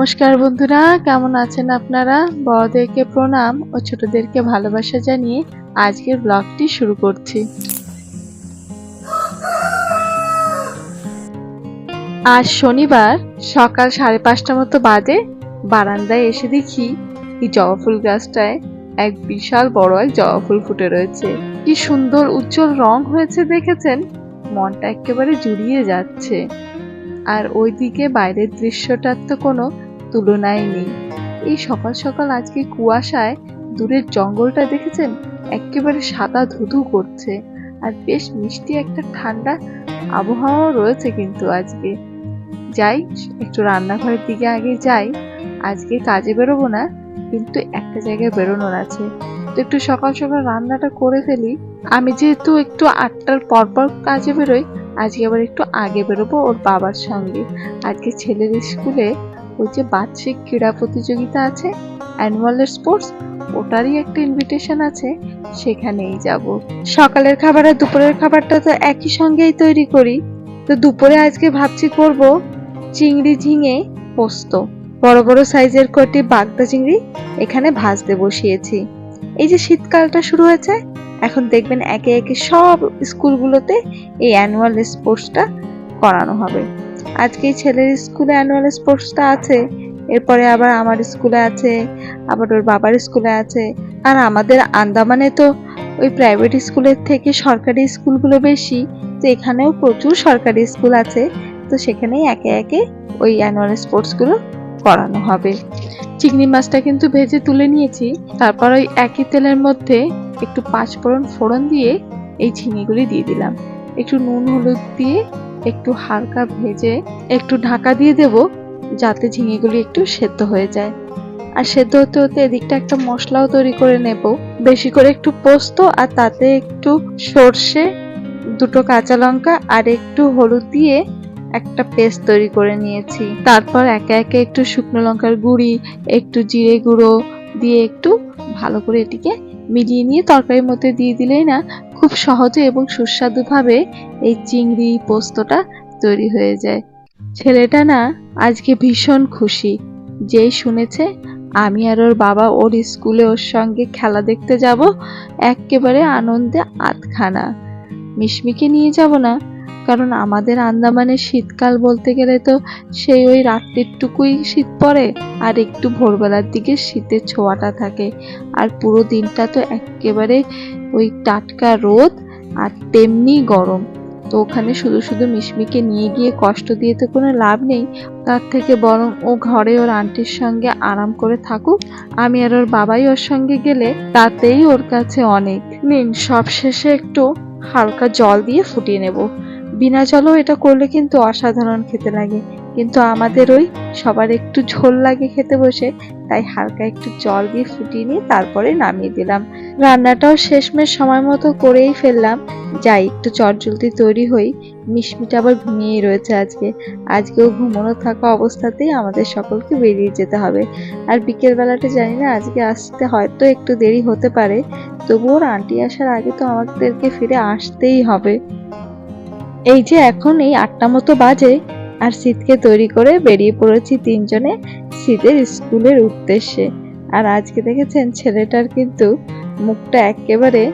নমস্কার বন্ধুরা, কেমন আছেন আপনারা? বড়দেরকে প্রণাম ও ছোটদেরকে ভালোবাসা জানিয়ে আজকের ব্লগটি শুরু করছি। আজ শনিবার, সকাল সাড়ে পাঁচটা মতো বাজে। বারান্দায় এসে দেখি এই জবা ফুল গাছটায় এক বিশাল বড় এক জবা ফুল ফুটে রয়েছে। কি সুন্দর উজ্জ্বল রং হয়েছে দেখেছেন? মনটা একেবারে জুড়িয়ে যাচ্ছে। আর ওইদিকে বাইরের দৃশ্যটার তো কোনো তুলনাই নেই। এই সকাল সকাল আজকে কুয়াশায় দূরের জঙ্গলটা দেখেছেন? একেবারে সাদা ধুধু করছে। আর বেশ মিষ্টি একটা ঠান্ডা আবহাওয়া রয়েছে কিন্তু আজকে। যাই, একটু রান্নাঘরের দিকে আগে যাই। আজকে কাজে বেরোবো না, কিন্তু একটা জায়গায় বেরোনোর আছে। তো একটু সকাল সকাল রান্নাটা করে ফেলি। আমি যেহেতু একটু আটটার পর পর কাজে বেরোই, আজকে আবার একটু আগে বেরোবো ওর বাবার সঙ্গে। আজকে ছেলের স্কুলে ওই যে বার্ষিক ক্রীড়া প্রতিযোগিতা আছে অ্যানুয়াল স্পোর্টস ওটারই একটা ইনভিটেশন আছে, সেখানেই যাব। সকালের খাবার আর দুপুরের খাবারটা তো একই সঙ্গেই তৈরি করি। তো দুপুরে আজকে ভাবছি করব চিংড়ি ঝিঙে পোস্ত। বড় বড় সাইজের কটি বাগদা চিংড়ি এখানে ভাজতে বসিয়েছি। এই যে শীতকালটা শুরু হয়েছে, এখন দেখবেন একে একে সব স্কুলগুলোতে এই অ্যানুয়াল স্পোর্টসটা করানো হবে। আজকে ছেলের স্কুলে অ্যানুয়াল স্পোর্টসটা আছে, এরপরে আবার আমার স্কুলে আছে, আবার ওর বাবার স্কুলে আছে, আর আমাদের আন্দামানে তো ওই প্রাইভেট স্কুলের থেকে সরকারি স্কুলগুলো বেশি, তো এখানেও প্রচুর সরকারি স্কুল আছে, তো সেখানেই একে একে ওই অ্যানুয়াল স্পোর্টসগুলো করানো হবে। চিংড়ি মাছটা কিন্তু ভেজে তুলে নিয়েছি, তারপর ওই একই তেলের মধ্যে একটু পাঁচফোড়ন ফোড়ন দিয়ে এই ঝিঙেগুলি দিয়ে দিলাম। একটু নুন, হলুদ দিয়ে একটু হালকা ভেজে একটু ঢাকা দিয়ে দেব, যাতে ঝিঙেগুলি একটু সেদ্ধ হয়ে যায়। আর সেদ্ধ হতে হতে এদিকটা একটা মশলাও তৈরি করে নেব। বেশি করে একটু পোস্ত আর তাতে একটু সর্ষে, দুটো কাঁচা লঙ্কা আর একটু হলুদ দিয়ে একটা পেস্ট তৈরি করে নিয়েছি। তারপর একে একে একটু শুকনো লঙ্কার গুঁড়ি, একটু জিরে গুঁড়ো দিয়ে একটু ভালো করে এটিকে মিলিয়ে নিয়ে তরকারির মধ্যে দিয়ে দিলেই না সহজে এবং সুস্বাদুভাবে এই চিংড়ি পোস্তটা তৈরি হয়ে যায়। ছেলেটা না আজকে ভীষণ খুশি। যেই শুনেছে, আমি আর ওর বাবা ওর স্কুলে ওর সঙ্গে খেলা দেখতে যাব একেবারে আনন্দে আধখানা। মিশমিকে নিয়ে যাব না, কারণ আমাদের আন্দামানে শীতকাল বলতে গেলে তো সেই ওই রাত্রিরটুকুই শীত পড়ে আর একটু ভোরবেলার দিকে শীতের ছোঁয়াটা থাকে। আর পুরো দিনটা তো একেবারে ওই টাটকা রোদ আর তেমনি গরম। তো ওখানে শুধু শুধু মিশমিকে নিয়ে গিয়ে কষ্ট দিয়ে তো কোনো লাভ নেই, তার থেকে বরং ও ঘরে ওর আন্টির সঙ্গে আরাম করে থাকুক, আমি আর ওর বাবাই ওর সঙ্গে গেলে তাতেই ওর কাছে অনেক। নিন, সব শেষে একটু হালকা জল দিয়ে ফুটিয়ে নেব। বিনা জলও এটা করলে কিন্তু অসাধারণ খেতে লাগে। কিন্তু আমাদের ওই সবার একটু ঝোল লাগে খেতে বসে, তাই হালকা একটু জল দিয়ে ফুটিয়ে নিয়ে তারপরে নামিয়ে দিলাম। রান্নাটাও শেষমেশ সময় মতো করেই ফেললাম। যাই, একটু চটজলদি তৈরি হই। মিশমিটা আবার ঘুমিয়েই রয়েছে আজকে। আজকেও ঘুমানো থাকা অবস্থাতেই আমাদের সকলকে বেরিয়ে যেতে হবে। আর বিকেল বেলাটা জানি না, আজকে আসতে হয়তো একটু দেরি হতে পারে। তবুও আন্টি আসার আগে তো আমাদেরকে ফিরে আসতেই হবে। এই যে এখন এই আটটা মতো বাজে আর শীতকে তৈরি করে বেরিয়ে পড়েছি তিনজনে শীতের স্কুলের উদ্দেশ্যে। আর আজকে দেখেছেন ছেলেটার কিন্তু মুখটা একেবারে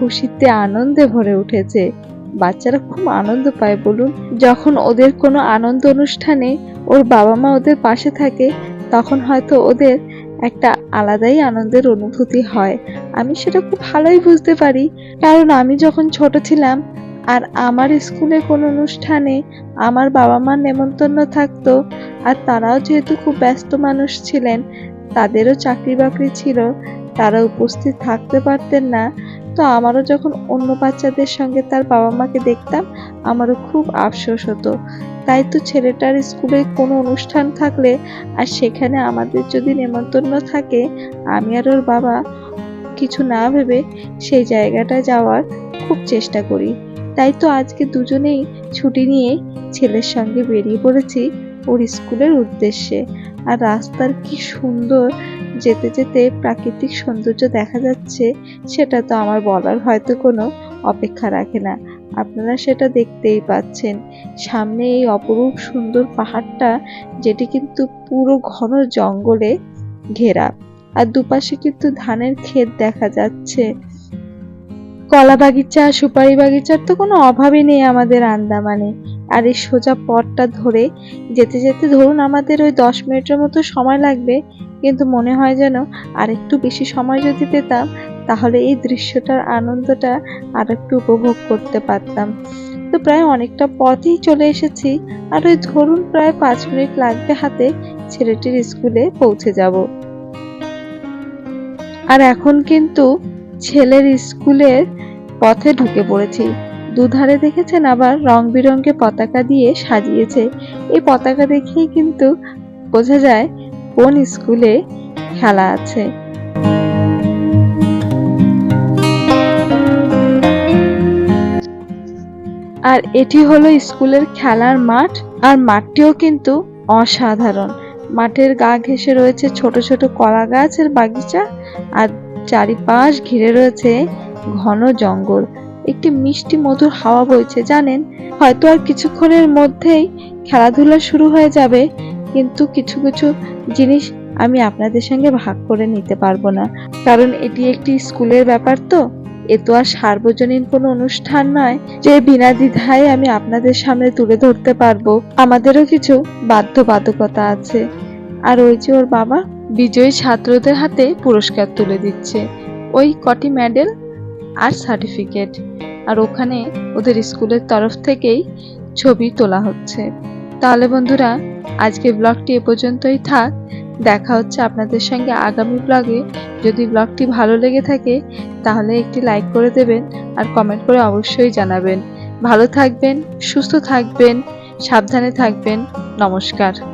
খুশিতে আনন্দে ভরে উঠেছে। বাচ্চারা খুব আনন্দ পায় বলুন। যখন ওদের কোনো আনন্দ অনুষ্ঠানে ওর বাবা মা ওদের পাশে থাকে, তখন হয়তো ওদের একটা আলাদাই আনন্দের অনুভূতি হয়। আমি সেটা খুব ভালোই বুঝতে পারি। কারণ আমি যখন ছোট ছিলাম আর আমার স্কুলে কোনো অনুষ্ঠানে আমার বাবা মার নেমন্তন্ন থাকতো আর তারাও যেহেতু খুব ব্যস্ত মানুষ ছিলেন, তাদেরও চাকরি বাকরি ছিল, তারা উপস্থিত থাকতে পারতেন না। তো আমারও যখন অন্য বাচ্চাদের সঙ্গে তার বাবা মাকে দেখতাম, আমারও খুব আফসোস হতো। তাই তো ছেলেটার স্কুলে কোনো অনুষ্ঠান থাকলে আর সেখানে আমাদের যদি নেমন্তন্ন থাকে, আমি আর ওর বাবা কিছু না ভেবে সেই জায়গাটা যাওয়ার খুব চেষ্টা করি। তাই তো আজকে দুজনেই ছুটি নিয়ে ছেলের সঙ্গে বেরিয়ে পড়েছি ওর স্কুলের উদ্দেশ্যে। আর রাস্তার কি সুন্দর যেতে যেতে প্রাকৃতিক সৌন্দর্য দেখা যাচ্ছে, সেটা তো আমার বলার হয়তো কোনো অপেক্ষা রাখে না। আপনারা সেটা দেখতেই পাচ্ছেন। সামনে এই অপরূপ সুন্দর পাহাড়টা, যেটি কিন্তু পুরো ঘন জঙ্গলে ঘেরা। আর দুপাশে কিন্তু ধানের ক্ষেত দেখা যাচ্ছে। কলা বাগিচা, সুপারি বাগিচার তো কোনো অভাবই নেই আমাদের আন্দামানে। আর এই সোজা পথটা ধরে যেতে যেতে ধরুন আমাদের ওই দশ মিনিটের মতো সময় লাগবে, কিন্তু মনে হয় যেন আর একটু বেশি সময় যদি পেতাম, তাহলে এই দৃশ্যটার আনন্দটা আর একটু উপভোগ করতে পারতাম। তো প্রায় অনেকটা পথই চলে এসেছি, আর ওই ধরুন প্রায় পাঁচ মিনিট লাগবে হাতে ছেলেটির স্কুলে পৌঁছে যাব। আর এখন কিন্তু ছেলের স্কুলের পথে ঢুকে পড়েছি। দুধারে দেখেছেন আবার রং বেরঙে পতাকা দিয়ে সাজিয়েছে। এই পতাকা দেখেই কিন্তু বোঝা যায় কোন স্কুলে খেলা আছে। আর এটি হলো স্কুলের খেলার মাঠ। আর মাঠটিও কিন্তু অসাধারণ। মাঠের গা ঘেঁষে রয়েছে ছোট ছোট কলা গাছের বাগিচা। আর চারিপাশ ঘিরে রয়েছে ঘন জঙ্গল। একটি মিষ্টি মধুর হাওয়া বইছে, জানেন? হয়তো আর কিছুক্ষণের মধ্যেই খেলাধুলা শুরু হয়ে যাবে, কিন্তু কিছু কিছু জিনিস আমি আপনাদের সঙ্গে ভাগ করে নিতে পারব না। কারণ এটি একটি স্কুলের ব্যাপার তো। এ তো আর সার্বজনীন কোনো অনুষ্ঠান নয়, যে বিনা দ্বিধায় আমি আপনাদের সামনে তুলে ধরতে পারব। আমাদেরও কিছু বাধ্যবাধকতা আছে। আর ওই যে ওর বাবা বিজয়ী ছাত্রদের হাতে পুরস্কার তুলে দিচ্ছে। ওই কটি মেডেল আর সার্টিফিকেট। আর ওখানে ওদের স্কুলের তরফ থেকেই ছবি তোলা হচ্ছে। তাহলে বন্ধুরা আজকে ব্লগটি এ পর্যন্তই থাক। দেখা হচ্ছে আপনাদের সঙ্গে আগামী ব্লগে। যদি ব্লগটি ভালো লেগে থাকে, তাহলে একটি লাইক করে দেবেন আর কমেন্ট করে অবশ্যই জানাবেন। ভালো থাকবেন, সুস্থ থাকবেন, সাবধানে থাকবেন। নমস্কার।